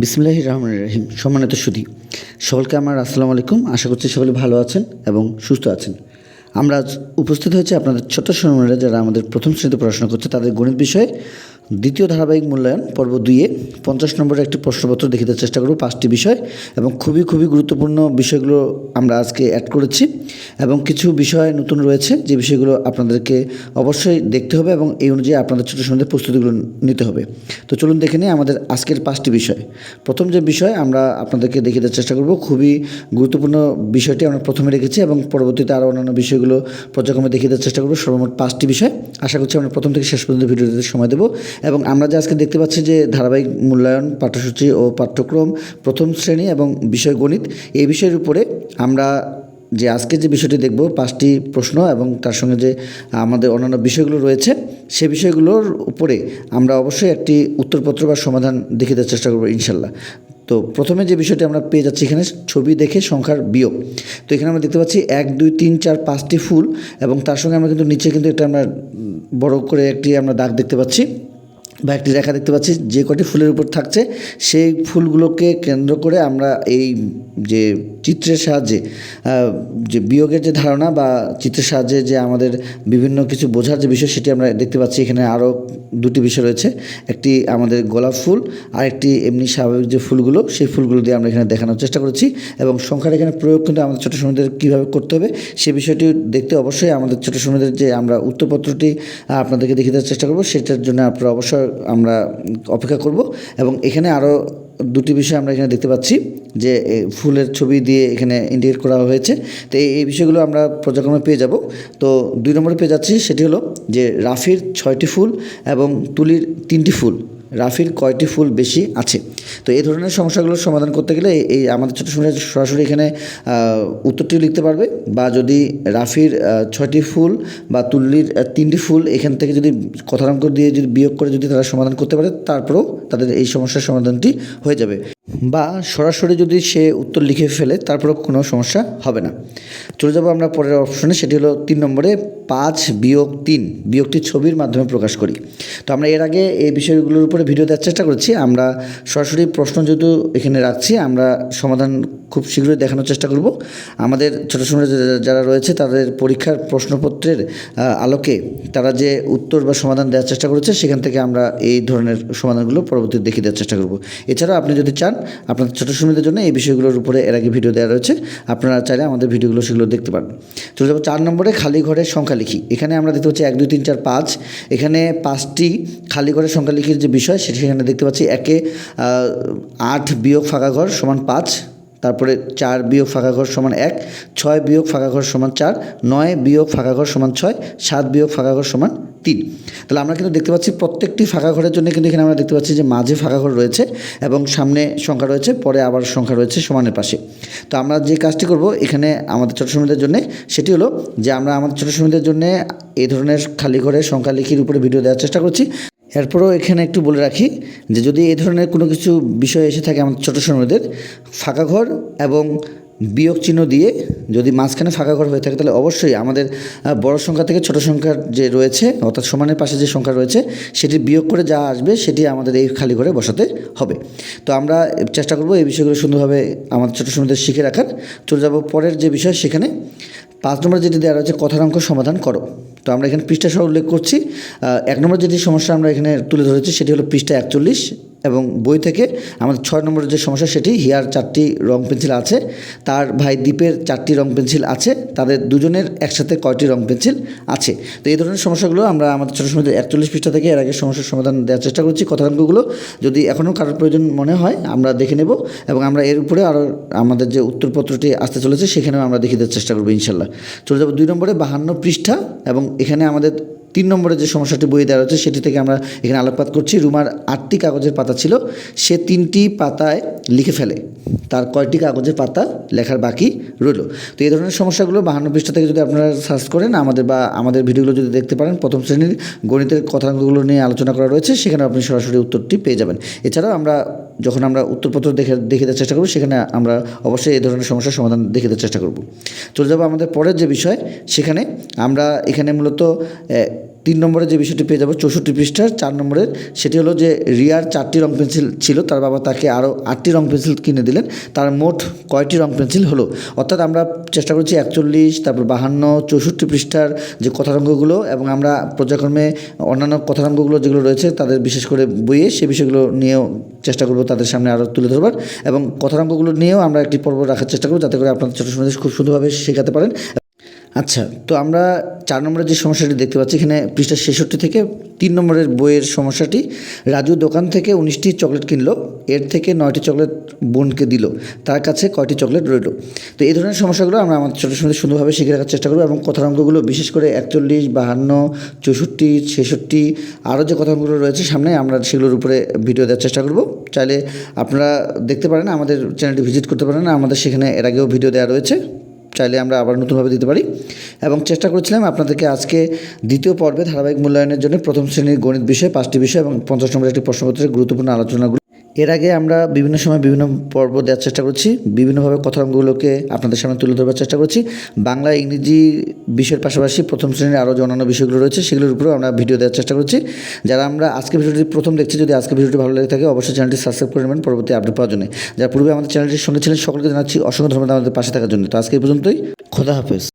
বিসমুল্লাহ রহমান রহিম। সম্মানিত সুধী, সকলকে আমার আসসালামু আলাইকুম। আশা করছি সকলে ভালো আছেন এবং সুস্থ আছেন। আমরা আজ উপস্থিত হয়েছে আপনাদের ছোট্ট সোনামণিরা যারা আমাদের প্রথম শ্রেণীতে পড়াশোনা করছে, তাদের গণিত বিষয়ে। দ্বিতীয় ধারাবাহিক মূল্যায়ন পর্ব দুইয়ে পঞ্চাশ নম্বরের একটি প্রশ্নপত্র দেখিতে চেষ্টা করব পাঁচটি বিষয় এবং খুবই খুবই গুরুত্বপূর্ণ বিষয়গুলো আমরা আজকে অ্যাড করেছি এবং কিছু বিষয় নতুন রয়েছে যে বিষয়গুলো আপনাদেরকে অবশ্যই দেখতে হবে এবং এই অনুযায়ী আপনাদের ছোটো সন্ধ্যে প্রস্তুতিগুলো নিতে হবে। তো চলুন দেখে নিই আমাদের আজকের পাঁচটি বিষয়। প্রথম যে বিষয় আমরা আপনাদেরকে দেওয়ার চেষ্টা করব খুবই গুরুত্বপূর্ণ বিষয়টি আমরা প্রথমে রেখেছি এবং পরবর্তীতে আরও অন্যান্য বিষয়গুলো পর্যায়ক্রমে দেখিয়ে দেওয়ার চেষ্টা করব সর্বমোট পাঁচটি বিষয়। আশা করছি আমরা প্রথম থেকে শেষ পর্যন্ত ভিডিওতে সময় দেবো। এবং আমরা যে আজকে দেখতে পাচ্ছি যে ধারাবাহিক মূল্যায়ন, পাঠ্যসূচি ও পাঠ্যক্রম প্রথম শ্রেণি এবং বিষয় গণিত, এই বিষয়ের উপরে আমরা যে আজকে যে বিষয়টি দেখব, পাঁচটি প্রশ্ন এবং তার সঙ্গে যে আমাদের অন্যান্য বিষয়গুলো রয়েছে, সে বিষয়গুলোর উপরে আমরা অবশ্যই একটি উত্তরপত্র বা সমাধান দেখিয়ে দেওয়ার চেষ্টা করব ইনশাল্লাহ। তো প্রথমে যে বিষয়টি আমরা পেয়ে যাচ্ছি এখানে, ছবি দেখে সংখ্যার বিয়োগ। তো এখানে আমরা দেখতে পাচ্ছি এক, দুই, তিন, চার, পাঁচটি ফুল এবং তার সঙ্গে আমরা কিন্তু নিচে কিন্তু একটা আমরা বড় করে একটি আমরা দাগ দেখতে পাচ্ছি। বা একটি রেখা দেখতে পাচ্ছি, যে কটি ফুলের উপর থাকছে, সেই ফুলগুলোকে কেন্দ্র করে আমরা এই যে চিত্রের সাহায্যে যে বিয়োগের যে ধারণা বা চিত্রের সাহায্যে যে আমাদের বিভিন্ন কিছু বোঝার যে বিষয় সেটি আমরা দেখতে পাচ্ছি, এখানে আরও দুটি বিষয় রয়েছে। একটি আমাদের গোলাপ ফুল আর একটি এমনি স্বাভাবিক যে ফুলগুলো, সেই ফুলগুলো দিয়ে আমরা এখানে দেখানোর চেষ্টা করেছি এবং সংখ্যার এখানে প্রয়োগ কিন্তু আমাদের ছোটো সময়দের কীভাবে করতে হবে, সে বিষয়টি দেখতে অবশ্যই আমাদের ছোটো সময়দের যে আমরা উত্তরপত্রটি আপনাদেরকে দেখিয়ে দেওয়ার চেষ্টা করব, সেটার জন্য আপনারা অবশ্যই আমরা অপেক্ষা করব এবং এখানে আরও দুটি বিষয় আমরা এখানে দেখতে পাচ্ছি যে ফুলের ছবি দিয়ে এখানে ইন্ডিকেট করা হয়েছে। তো এই বিষয়গুলো আমরা পর্যায়ক্রমে পেয়ে যাব। তো দুই নম্বরে পেয়ে যাচ্ছি, সেটি হলো যে রাফির ছয়টি ফুল এবং তুলির তিনটি ফুল। রাফির কয়টি ফুল বেশি আছে? তো এই ধরনের সমস্যাগুলোর সমাধান করতে গেলে এই- আমাদের ছোটো সমস্যা সরাসরি এখানে উত্তরটি লিখতে পারবে বা যদি রাফির ছয়টি ফুল বা তুল্লির তিনটি ফুল এখান থেকে যদি কথাঙ্ক দিয়ে যদি বিয়োগ করে যদি তারা সমাধান করতে পারে, তারপরেও তাদের এই সমস্যার সমাধানটি হয়ে যাবে। বা সরাসরি যদি সে উত্তর লিখে ফেলে, তারপরেও কোনো সমস্যা হবে না। চলে যাব আমরা পরের অপশনে সেটি হলো তিন নম্বরে পাঁচ বিয়োগ তিন, বিয়োগটি ছবির মাধ্যমে প্রকাশ করি। তো আমরা এর আগে এই বিষয়গুলোর উপরে ভিডিও দেওয়ার চেষ্টা করেছি। আমরা সরাসরি প্রশ্ন যেহেতু এখানে রাখছি, আমরা সমাধান খুব শীঘ্রই দেখানোর চেষ্টা করব। আমাদের ছোটো সময় যারা রয়েছে, তাদের পরীক্ষার প্রশ্নপত্রের আলোকে তারা যে উত্তর বা সমাধান দেওয়ার চেষ্টা করেছে, সেখান থেকে আমরা এই ধরনের সমাধানগুলো পরবর্তীতে দেখিয়ে দেওয়ার চেষ্টা করব। এছাড়াও আপনি যদি চান আপনাদের ছোটো সুবিধার জন্য এই বিষয়গুলোর উপরে এর আগে ভিডিও দেওয়া রয়েছে। আপনারা চাইলে আমাদের ভিডিওগুলো সেগুলো দেখতে পারবেন চলে যাব চার নম্বরে খালি ঘরের সংখ্যা লিখি। এখানে আমরা দেখতে পাচ্ছি এক, দুই, তিন, চার, পাঁচ। এখানে পাঁচটি খালি ঘরের সংখ্যা লিখির যে বিষয়, সেটি সেখানে দেখতে পাচ্ছি একে আট বিয়োগ ফাঁকা ঘর সমান পাঁচ, তারপরে চার বিয়োগ ফাঁকা ঘর সমান এক, ছয় বিয়োগ ফাঁকা ঘর সমান চার, নয় বিয়োগ ফাঁকা ঘর সমান ছয়, সাত বিয়োগ ফাঁকা ঘর সমান তিন। তাহলে আমরা কিন্তু দেখতে পাচ্ছি প্রত্যেকটি ফাঁকা ঘরের জন্য কিন্তু এখানে আমরা দেখতে পাচ্ছি যে মাঝে ফাঁকা ঘর রয়েছে এবং সামনে সংখ্যা রয়েছে, পরে আবার সংখ্যা রয়েছে সমানের পাশে। তো আমরা যে কাজটি করব এখানে আমাদের ছোটো সমিতির জন্য, সেটি হলো যে আমরা আমাদের ছোটো সমিতির জন্য এই ধরনের খালি ঘরের সংখ্যা লিখির উপরে ভিডিও দেওয়ার চেষ্টা করছি। এরপরেও এখানে একটু বলে রাখি যে যদি এই ধরনের কোনো কিছু বিষয় এসে থাকে আমাদের ছোটো সময়দের ফাঁকা ঘর এবং বিয়োগ চিহ্ন দিয়ে যদি মাঝখানে ফাঁকা ঘর হয়ে থাকে, তাহলে অবশ্যই আমাদের বড় সংখ্যা থেকে ছোট সংখ্যার যে রয়েছে, অর্থাৎ সমানের পাশে যে সংখ্যা রয়েছে, সেটি বিয়োগ করে যা আসবে, সেটি আমাদের এই খালি ঘরে বসাতে হবে। তো আমরা চেষ্টা করব এই বিষয়গুলো সুন্দরভাবে আমাদের ছোটো সময়দের শিখে রাখার। চলে যাব পরের যে বিষয়, সেখানে পাঁচ নম্বর যেটি দেওয়া রয়েছে, কথার অঙ্ক সমাধান করো। তো আমরা এখানে পৃষ্ঠা সহ উল্লেখ করছি। এক নম্বর যেটি সমস্যা আমরা এখানে তুলে ধরেছি, সেটি হলো পৃষ্ঠা একচল্লিশ। এবং বই থেকে আমাদের ছয় নম্বরের যে সমস্যা সেটি, হিয়ার চারটি রং পেন্সিল আছে, তার ভাই দ্বীপের চারটি রং পেন্সিল আছে, তাদের দুজনের একসাথে কয়টি রং পেন্সিল আছে। তো এই ধরনের সমস্যাগুলো আমরা আমাদের ছোটো সময় একচল্লিশ পৃষ্ঠা থেকে এর আগে সমস্যার সমাধান দেওয়ার চেষ্টা করছি। কথাঙ্কগুলো যদি এখনও কারোর প্রয়োজন মনে হয়, আমরা দেখে নেব এবং আমরা এর উপরে আরও আমাদের যে উত্তরপত্রটি আসতে চলেছে, সেখানেও আমরা দেখিয়ে দেওয়ার চেষ্টা করব ইনশাল্লাহ। চলে যাব দুই নম্বরে বাহান্ন পৃষ্ঠা এবং এখানে আমাদের তিন নম্বরে যে সমস্যাটি বই দেওয়া রয়েছে, সেটি থেকে আমরা এখানে আলোকপাত করছি। রুমার আটটি কাগজের পাতা ছিল, সে তিনটি পাতায় লিখে ফেলে। তার কয়টি কাগজের পাতা লেখার বাকি রইল? তো এই ধরনের সমস্যাগুলো বাহান্ন পৃষ্ঠা থেকে যদি আপনারা সার্চ করেন, আমাদের বা আমাদের ভিডিওগুলো যদি দেখতে পারেন, প্রথম শ্রেণির গণিতের কথাগুলো নিয়ে আলোচনা করা রয়েছে, সেখানে আপনি সরাসরি উত্তরটি পেয়ে যাবেন। এছাড়াও আমরা যখন আমরা উত্তরপত্র দেখে দেখে দেওয়ার চেষ্টা করব, সেখানে আমরা অবশ্যই এই ধরনের সমস্যার সমাধান দেখে দেওয়ার চেষ্টা করব। চলে যাব আমাদের পরের যে বিষয়, সেখানে আমরা এখানে মূলত তিন নম্বরে যে বিষয়টি পেয়ে যাব, চৌষট্টি পৃষ্ঠার চার নম্বরের, সেটি হলো যে রিয়ার চারটি রং পেন্সিল ছিল, তার বাবা তাকে আরও আটটি রং পেন্সিল কিনে দিলেন, তার মোট কয়টি রং পেন্সিল হলো? অর্থাৎ আমরা চেষ্টা করছি একচল্লিশ, তারপর বাহান্ন, চৌষট্টি পৃষ্ঠার যে কথারঙ্গগুলো এবং আমরা পর্যায়ক্রমে অন্যান্য কথারঙ্গগুলো যেগুলো রয়েছে তাদের বিশেষ করে বইয়ে সে বিষয়গুলো নিয়েও চেষ্টা করব তাদের সামনে আরও তুলে ধরবার এবং কথারঙ্গগুলো নিয়েও আমরা একটি পর্ব রাখার চেষ্টা করব, যাতে করে আপনাদের ছোটো সময় খুব সুন্দরভাবে শেখাতে পারেন। আচ্ছা তো আমরা চার নম্বরের যে সমস্যাটি দেখতে পাচ্ছি, এখানে পৃষ্ঠা ছেষট্টি থেকে তিন নম্বরের বইয়ের সমস্যাটি, রাজু দোকান থেকে উনিশটি চকলেট কিনলো, এর থেকে নয়টি চকলেট বোনকে দিল, তার কাছে কয়টি চকলেট রইল? তো এই ধরনের সমস্যাগুলো আমরা আমাদের ছোটো সময় সুন্দরভাবে শিখে রাখার চেষ্টা করব এবং কথার অঙ্কগুলো বিশেষ করে একচল্লিশ, বাহান্ন, চৌষট্টি, ছেষট্টি, আরও যে কথা অঙ্কগুলো রয়েছে সামনে আমরা সেগুলোর উপরে ভিডিও দেওয়ার চেষ্টা করব। চাইলে আপনারা দেখতে পারেন, আমাদের চ্যানেলটি ভিজিট করতে পারেন, আমাদের সেখানে এর আগেও ভিডিও দেওয়া রয়েছে। চাইলে আমরা আবার নতুনভাবে দিতে পারি। এবং চেষ্টা করেছিলাম আপনাদেরকে আজকে দ্বিতীয় পর্বে ধারাবাহিক মূল্যায়নের জন্য প্রথম শ্রেণির গণিত বিষয়ে, পাঁচটি বিষয় এবং পঞ্চাশ নম্বরের একটি প্রশ্নপত্রের গুরুত্বপূর্ণ আলোচনাগুলো এর আগে আমরা বিভিন্ন সময় বিভিন্ন পর্ব দেওয়ার চেষ্টা করছি, বিভিন্নভাবে কথাগুলোকে আপনাদের সামনে তুলে ধরবার চেষ্টা করছি। বাংলা, ইংরেজি বিষয়ের পাশাপাশি প্রথম শ্রেণির আরও যে অন্যান্য বিষয়গুলো রয়েছে, সেগুলোর উপরেও আমরা ভিডিও দেওয়ার চেষ্টা করছি। যারা আমরা আজকে ভিডিওটি প্রথম দেখছি, যদি আজকে ভিডিওটি ভালো লাগে থাকে, অবশ্যই চ্যানেলটি সাবস্ক্রাইব করে নেবেন, পরবর্তী আপডেট পাওয়ার জন্য। যারা পূর্বে আমাদের চ্যানেলটির সঙ্গে ছিলেন, সকলকে জানাচ্ছি অসংখ্য ধন্যবাদ আমাদের পাশে থাকার জন্য। তো আজকে এই পর্যন্তই, খোদা হাফেজ।